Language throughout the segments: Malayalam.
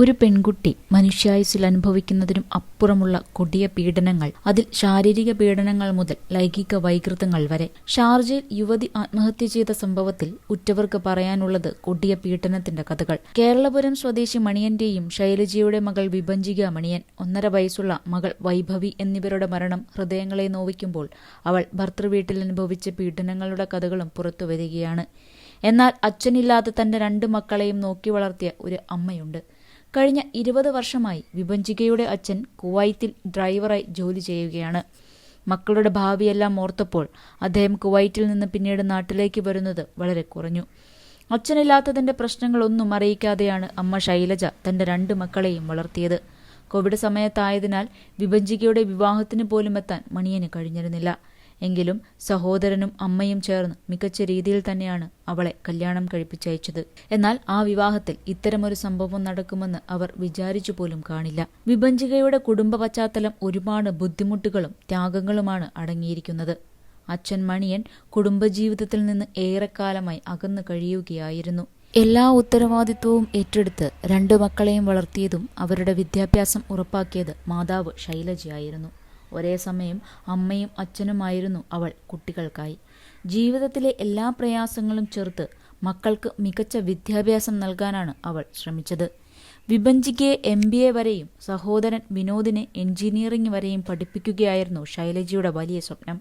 ഒരു പെൺകുട്ടി മനുഷ്യായുസിൽ അനുഭവിക്കുന്നതിനും അപ്പുറമുള്ള കൊടിയ പീഡനങ്ങൾ അതിൽ ശാരീരിക പീഡനങ്ങൾ മുതൽ ലൈംഗിക വൈകൃതങ്ങൾ വരെ. ഷാർജയിൽ യുവതി ആത്മഹത്യ ചെയ്ത സംഭവത്തിൽ ഉറ്റവർക്ക് പറയാനുള്ളത് കൊടിയ പീഡനത്തിന്റെ കഥകൾ. കേരളപുരം സ്വദേശി മണിയന്റെയും ശൈലജയുടെ മകൾ വിഭഞ്ചിക മണിയൻ ഒന്നര വയസ്സുള്ള മകൾ വൈഭവി എന്നിവരുടെ മരണം ഹൃദയങ്ങളെ നോവിക്കുമ്പോൾ അവൾ ഭർത്തൃവീട്ടിൽ അനുഭവിച്ച പീഡനങ്ങളുടെ കഥകളും പുറത്തുവരികയാണ് എന്നാൽ അച്ഛനില്ലാതെ തന്റെ രണ്ട് മക്കളെയും നോക്കി വളർത്തിയ ഒരു അമ്മയുണ്ട്. കഴിഞ്ഞ ഇരുപത് വർഷമായി വിഭഞ്ചികയുടെ അച്ഛൻ കുവൈത്തിൽ ഡ്രൈവറായി ജോലി ചെയ്യുകയാണ്. മക്കളുടെ ഭാവിയെല്ലാം ഓർത്തപ്പോൾ അദ്ദേഹം കുവൈറ്റിൽ നിന്ന് പിന്നീട് നാട്ടിലേക്ക് വരുന്നത് വളരെ കുറഞ്ഞു. അച്ഛനില്ലാത്തതിന്റെ പ്രശ്നങ്ങളൊന്നും അറിയിക്കാതെയാണ് അമ്മ ശൈലജ തന്റെ രണ്ട് മക്കളെയും വളർത്തിയത്. കോവിഡ് സമയത്തായതിനാൽ വിഭജികയുടെ വിവാഹത്തിന് പോലും എത്താൻ മണിയന് കഴിഞ്ഞിരുന്നില്ല. എങ്കിലും സഹോദരനും അമ്മയും ചേർന്ന് മികച്ച രീതിയിൽ തന്നെയാണ് അവളെ കല്യാണം കഴിപ്പിച്ചയച്ചത്. എന്നാൽ ആ വിവാഹത്തിൽ ഇത്തരമൊരു സംഭവം നടക്കുമെന്ന് അവർ വിചാരിച്ചു പോലും കാണില്ല. വിഭഞ്ചികയുടെ കുടുംബ പശ്ചാത്തലം ഒരുപാട് ബുദ്ധിമുട്ടുകളും ത്യാഗങ്ങളുമാണ് അടങ്ങിയിരിക്കുന്നത്. അച്ഛൻ മണിയൻ കുടുംബജീവിതത്തിൽ നിന്ന് ഏറെക്കാലമായി അകന്നു കഴിയുകയായിരുന്നു. എല്ലാ ഉത്തരവാദിത്വവും ഏറ്റെടുത്ത് രണ്ടു മക്കളെയും വളർത്തിയതും അവരുടെ വിദ്യാഭ്യാസം ഉറപ്പാക്കിയത് മാതാവ് ശൈലജയായിരുന്നു. ഒരേ സമയം അമ്മയും അച്ഛനുമായിരുന്നു അവൾ കുട്ടികൾക്കായി. ജീവിതത്തിലെ എല്ലാ പ്രയാസങ്ങളും ചെറുത്ത് മക്കൾക്ക് മികച്ച വിദ്യാഭ്യാസം നൽകാനാണ് അവൾ ശ്രമിച്ചത്. വിഭഞ്ചിക്ക് എം ബി എ വരെയും സഹോദരൻ വിനോദിനെ എഞ്ചിനീയറിംഗ് വരെയും പഠിപ്പിക്കുകയായിരുന്നു ശൈലജയുടെ വലിയ സ്വപ്നം.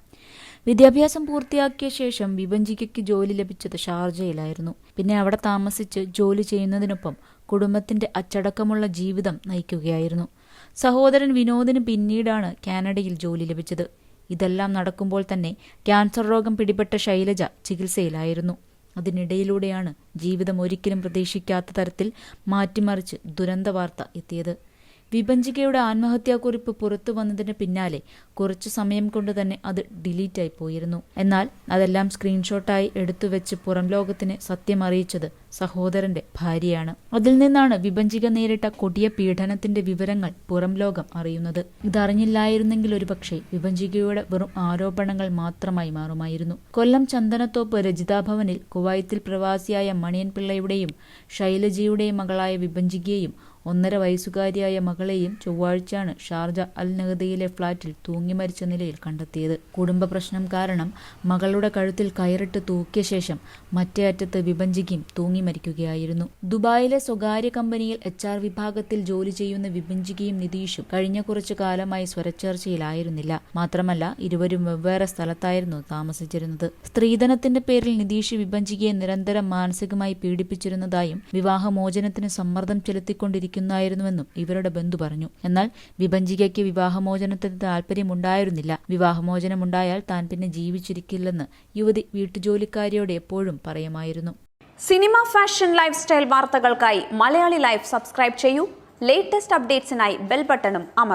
വിദ്യാഭ്യാസം പൂർത്തിയാക്കിയ ശേഷം വിഭഞ്ചികയ്ക്ക് ജോലി ലഭിച്ചത് ഷാർജയിലായിരുന്നു. പിന്നെ അവിടെ താമസിച്ച് ജോലി ചെയ്യുന്നതിനൊപ്പം കുടുംബത്തിന്റെ അച്ചടക്കമുള്ള ജീവിതം നയിക്കുകയായിരുന്നു. സഹോദരൻ വിനോദിന് പിന്നീടാണ് കാനഡയിൽ ജോലി ലഭിച്ചത്. ഇതെല്ലാം നടക്കുമ്പോൾ തന്നെ ക്യാൻസർ രോഗം പിടിപെട്ട ശൈലജ ചികിത്സയിലായിരുന്നു. അതിനിടയിലൂടെയാണ് ജീവിതം ഒരിക്കലും പ്രതീക്ഷിക്കാത്ത തരത്തിൽ മാറ്റിമറിച്ച് ദുരന്ത വാർത്ത എത്തിയത്. വിഭജികയുടെ ആത്മഹത്യാക്കുറിപ്പ് പുറത്തു വന്നതിന് പിന്നാലെ കുറച്ചു സമയം കൊണ്ട് തന്നെ അത് ഡിലീറ്റായി പോയിരുന്നു. എന്നാൽ അതെല്ലാം സ്ക്രീൻഷോട്ടായി എടുത്തുവെച്ച് പുറം ലോകത്തിന് സത്യമറിയിച്ചത് സഹോദരന്റെ ഭാര്യയാണ്. അതിൽ നിന്നാണ് വിഭഞ്ചിക നേരിട്ട കൊടിയ പീഡനത്തിന്റെ വിവരങ്ങൾ പുറം ലോകം അറിയുന്നത്. ഇതറിഞ്ഞില്ലായിരുന്നെങ്കിൽ ഒരുപക്ഷെ വിഭഞ്ചികയുടെ വെറും ആരോപണങ്ങൾ മാത്രമായി മാറുമായിരുന്നു. കൊല്ലം ചന്ദനത്തോപ്പ് രജിതാഭവനിൽ കുവൈത്തിൽ പ്രവാസിയായ മണിയൻപിള്ളയുടെയും ശൈലജയുടെയും മകളായ വിഭജികയെയും ഒന്നര വയസ്സുകാരിയായ മകളെയും ചൊവ്വാഴ്ചയാണ് ഷാർജ അൽ നഗദയിലെ ഫ്ളാറ്റിൽ തൂങ്ങി മരിച്ച നിലയിൽ കണ്ടെത്തിയത്. കുടുംബ പ്രശ്നം കാരണം മകളുടെ കഴുത്തിൽ കയറിട്ട് തൂക്കിയ ശേഷം മറ്റേ അറ്റത്ത് വിഭഞ്ചിക്കും തൂങ്ങി മരിക്കുകയായിരുന്നു. ദുബായിലെ സ്വകാര്യ കമ്പനിയിൽ എച്ച് ആർ വിഭാഗത്തിൽ ജോലി ചെയ്യുന്ന വിഭഞ്ചികയും നിതീഷും കഴിഞ്ഞ കുറച്ചു കാലമായി സ്വരച്ചേർച്ചയിലായിരുന്നില്ല. മാത്രമല്ല ഇരുവരും വെവ്വേറെ സ്ഥലത്തായിരുന്നു താമസിച്ചിരുന്നത്. സ്ത്രീധനത്തിന്റെ പേരിൽ നിതീഷ് വിഭഞ്ചികയെ നിരന്തരം മാനസികമായി പീഡിപ്പിച്ചിരുന്നതായും വിവാഹമോചനത്തിന് സമ്മർദ്ദം ചെലുത്തിക്കൊണ്ടിരിക്കുന്നു ഇരിക്കുന്നായിരുന്നുവെന്നും ഇവരുടെ ബന്ധു പറഞ്ഞു. എന്നാൽ വിഭഞ്ചികയ്ക്ക് വിവാഹമോചനത്തിന് താല്പര്യമുണ്ടായിരുന്നില്ല വിവാഹമോചനമുണ്ടായാൽ താൻ പിന്നെ ജീവിച്ചിരിക്കില്ലെന്ന് യുവതി വീട്ടുജോലിക്കാരിയോട് എപ്പോഴും പറയുമായിരുന്നു. സിനിമ ഫാഷൻ ലൈഫ് സ്റ്റൈൽ വാർത്തകൾക്കായി മലയാളി ലൈഫ് സബ്സ്ക്രൈബ് ചെയ്യൂ. ലേറ്റസ്റ്റ് അപ്ഡേറ്റ്സിനായി ബെൽ ബട്ടണും അമർ